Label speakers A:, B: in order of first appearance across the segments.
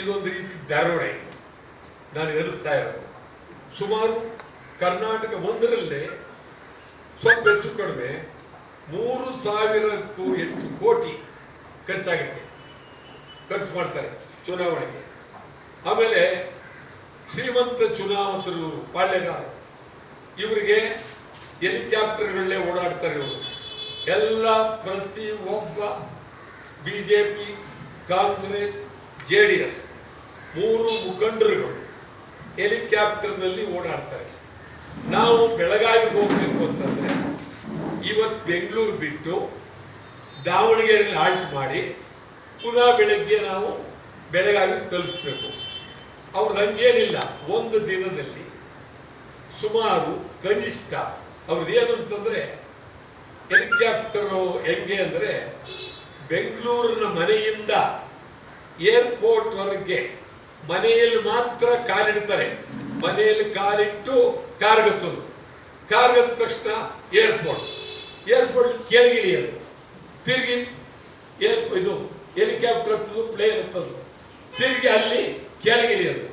A: ಇದೊಂದು ರೀತಿ ದರೋಡೆ ನಾನು ಎದುರಿಸ್ತಾ ಇರೋದು. ಸುಮಾರು ಕರ್ನಾಟಕ ಒಂದರಲ್ಲೇ ಸ್ವಲ್ಪ ಹೆಚ್ಚು ಕಡಿಮೆ ಮೂರು ಸಾವಿರಕ್ಕೂ ಹೆಚ್ಚು ಕೋಟಿ ಖರ್ಚಾಗುತ್ತೆ. ಖರ್ಚು ಮಾಡ್ತಾರೆ ಚುನಾವಣೆಗೆ. ಆಮೇಲೆ ಶ್ರೀಮಂತ ಚುನಾವಣರು ಪಾಳ್ಯಗಾರರು ಇವರಿಗೆ ಹೆಲಿಕಾಪ್ಟರ್ಗಳಲ್ಲೇ ಓಡಾಡ್ತಾರೆ ಇವರು. ಎಲ್ಲ ಪ್ರತಿ ಒಬ್ಬ BJP, Congress, J D S. ಮೂರು ಮುಖಂಡರುಗಳು ಹೆಲಿಕಾಪ್ಟರ್ನಲ್ಲಿ ಓಡಾಡ್ತಾರೆ. ನಾವು ಬೆಳಗಾವಿಗೆ ಹೋಗ್ಬೇಕು ಅಂತಂದ್ರೆ ಇವತ್ತು ಬೆಂಗಳೂರು ಬಿಟ್ಟು ದಾವಣಗೆರೆಯಲ್ಲಿ ಹಾಲ್ಟ್ ಮಾಡಿ ಪುನಃ ಬೆಳಗ್ಗೆ ನಾವು ಬೆಳಗಾವಿಗೆ ತಲುಪಿಸ್ಬೇಕು. ಅವ್ರು ನಂಗೇನಿಲ್ಲ ಒಂದು ದಿನದಲ್ಲಿ ಸುಮಾರು ಕನಿಷ್ಠ ಅವ್ರದ್ದು ಅಂತಂದ್ರೆ ಹೆಲಿಕಾಪ್ಟರು ಹೆಂಗೆ ಅಂದ್ರೆ ಬೆಂಗಳೂರಿನ ಮನೆಯಿಂದ ಏರ್ಪೋರ್ಟ್ ವರೆಗೆ ಮನೆಯಲ್ಲಿ ಮಾತ್ರ ಕಾಲಿಡ್ತಾರೆ. ಮನೆಯಲ್ಲಿ ಕಾಲಿಟ್ಟು ಕಾರ್ಗತ್ತದು. ಕಾರ್ಗತ್ತ ತಕ್ಷಣ ಏರ್ಪೋರ್ಟ್ ಏರ್ಪೋರ್ಟ್ ಕೆಳಗಿಳಿಯೋದು ತಿರುಗಿ ಏರ್ ಇದು ಹೆಲಿಕಾಪ್ಟರ್ ಹತ್ತದು ಪ್ಲೇನ್ ಹತ್ತದು. ತಿರುಗಿ ಅಲ್ಲಿ ಕೆಳಗಿಳಿಯೋದು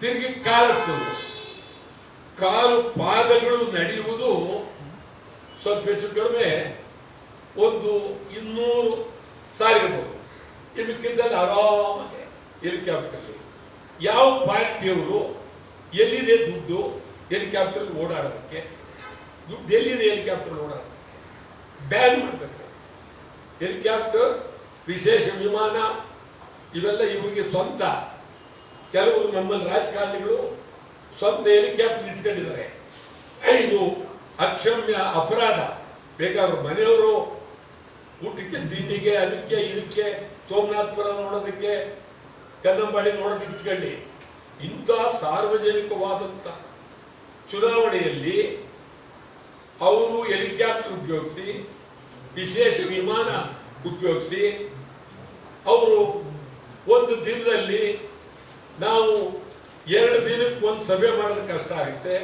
A: ತಿರುಗಿ ಕಾಲು ಹತ್ತದು. ಕಾಲು ಪಾದಗಳು ನಡೆಯುವುದು ಸ್ವಲ್ಪ ಹೆಚ್ಚು ಕಡಿಮೆ ಒಂದು ಇನ್ನೂರು ಸಾರಿರ್ಬೋದು. ಇದಕ್ಕಿಂತ ಆರಾಮಾಗಿ ಹೆಲಿಕಾಪ್ಟರ್ಲಿ ಯಾವ ಪಾರ್ಟಿಯವರು ಎಲ್ಲಿದೆ ದುಡ್ಡು ಹೆಲಿಕಾಪ್ಟರ್ ಓಡಾಡೋದಕ್ಕೆ? ದುಡ್ಡು ಎಲ್ಲಿದೆ ಹೆಲಿಕಾಪ್ಟರ್ ಓಡಾಡೋದಕ್ಕೆ? ಬ್ಯಾನ್ ಮಾಡಬೇಕು. ಹೆಲಿಕಾಪ್ಟರ್, ವಿಶೇಷ ವಿಮಾನ, ಇವೆಲ್ಲ ಇವರಿಗೆ ಸ್ವಂತ. ಕೆಲವರು ನಮ್ಮಲ್ಲಿ ರಾಜಕಾರಣಿಗಳು ಸ್ವಂತ ಹೆಲಿಕಾಪ್ಟರ್ ಇಟ್ಕೊಂಡಿದ್ದಾರೆ. ಇದು ಅಕ್ಷಮ್ಯ ಅಪರಾಧ. ಬೇಕಾದ್ರೂ ಮನೆಯವರು ಊಟಕ್ಕೆ, ತಿಂಡಿಗೆ, ಅದಕ್ಕೆ, ಇದಕ್ಕೆ, ಸೋಮನಾಥಪುರ ನೋಡೋದಕ್ಕೆ ಕನ್ನಂಬಾಡಿ ನೋಡೋದಕ್ಕೆ ಇಟ್ಕೊಳ್ಳಿ. ಇಂಥ ಸಾರ್ವಜನಿಕವಾದಂಥ ಚುನಾವಣೆಯಲ್ಲಿ ಅವರು ಹೆಲಿಕಾಪ್ಟರ್ ಉಪಯೋಗಿಸಿ, ವಿಶೇಷ ವಿಮಾನ ಉಪಯೋಗಿಸಿ, ಅವರು ಒಂದು ದಿನದಲ್ಲಿ ನಾವು ಎರಡು ದಿನಕ್ಕೆ ಒಂದು ಸಭೆ ಮಾಡೋದು ಕಷ್ಟ ಆಗುತ್ತೆ.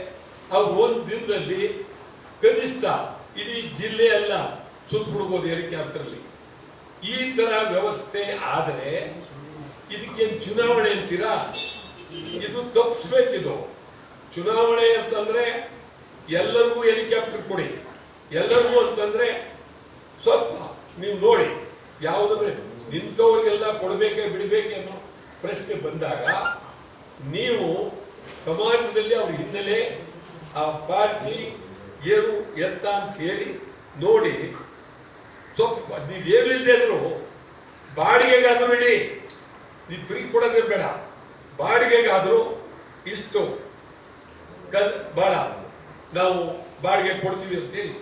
A: ಅವ್ರು ಒಂದು ದಿನದಲ್ಲಿ ಕನಿಷ್ಠ ಇಡೀ ಜಿಲ್ಲೆ ಎಲ್ಲ ಸುತ್ತಬಿಡ್ಬೋದು ಹೆಲಿಕಾಪ್ಟರ್ಲಿ ಈ ತರ ವ್ಯವಸ್ಥೆ ಆದರೆ ಇದಕ್ಕೇನು ಚುನಾವಣೆ ಅಂತೀರಾ? ಇದು ತಪ್ಪಿಸ್ಬೇಕಿದು ಚುನಾವಣೆ ಅಂತಂದ್ರೆ ಎಲ್ಲರಿಗೂ ಹೆಲಿಕಾಪ್ಟರ್ ಕೊಡಿ. ಎಲ್ಲರಿಗೂ ಅಂತಂದ್ರೆ ಸ್ವಲ್ಪ ನೀವು ನೋಡಿ. ಯಾವುದಂದ್ರೆ ನಿಂತವ್ರಿಗೆಲ್ಲ ಕೊಡಬೇಕೆ ಬಿಡಬೇಕೆ ಅನ್ನೋ ಪ್ರಶ್ನೆ ಬಂದಾಗ ನೀವು ಸಮಾಜದಲ್ಲಿ ಅವ್ರ ಹಿನ್ನೆಲೆ ಆ ಪಾರ್ಟಿ ಏನು ಎತ್ತ ಅಂತ ಹೇಳಿ ನೋಡಿ. ಸ್ವಲ್ಪ ನೀವು ಏನು ಇಲ್ಲದೆ ಇದ್ರು ಬಾಡಿಗೆಗಾದ್ರೂ ಇಡಿ. ನೀವು ಫ್ರೀ ಕೊಡೋದೇ ಬೇಡ. ಬಾಡಿಗೆಗಾದರೂ ಇಷ್ಟು ಕಲ್ ಬಾಳ. ನಾವು ಬಾಡಿಗೆ ಕೊಡ್ತೀವಿ ಅಂತೇಳಿ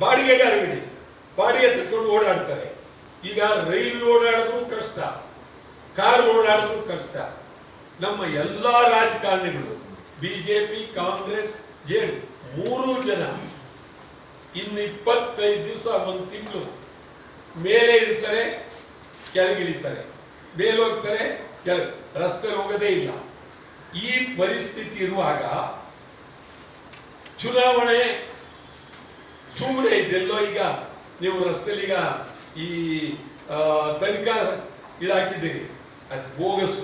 A: ಬಾಡಿಗೆಗಾರು ಬಿಡಿ ಬಾಡಿಗೆ ತಕೊಂಡು ಓಡಾಡ್ತಾರೆ. ಈಗ ರೈಲ್ ಓಡಾಡಿದ್ರು ಕಷ್ಟ. ಕಾರ್ ಓಡಾಡಿದ್ರು ಕಷ್ಟ. ನಮ್ಮ ಎಲ್ಲ ರಾಜಕಾರಣಿಗಳು ಬಿಜೆಪಿ ಕಾಂಗ್ರೆಸ್ ಜೆಡ್ ಮೂರು ಜನ ಇನ್ನು ಇಪ್ಪತ್ತೈದು ದಿವಸ, ಒಂದು ತಿಂಗಳು ಮೇಲೆ ಇರ್ತಾರೆ, ಕೆಳಗಿಳಿತಾರೆ. ಮೇಲೆ ಹೋಗ್ತಾರೆ ಕೆಳ, ರಸ್ತೆ ಹೋಗೋದೇ ಇಲ್ಲ. ಈ ಪರಿಸ್ಥಿತಿ ಇರುವಾಗ ಚುನಾವಣೆ ಸುಮ್ಮನೆ ಇದೆಲ್ಲೋ ಈಗ ನೀವು ರಸ್ತೆಯಲ್ಲಿ ಈಗ ಈ ತನಿಖಾ ಇದಾಕಿದ್ದೀರಿ. ಅದು ಬೋಗಸ್.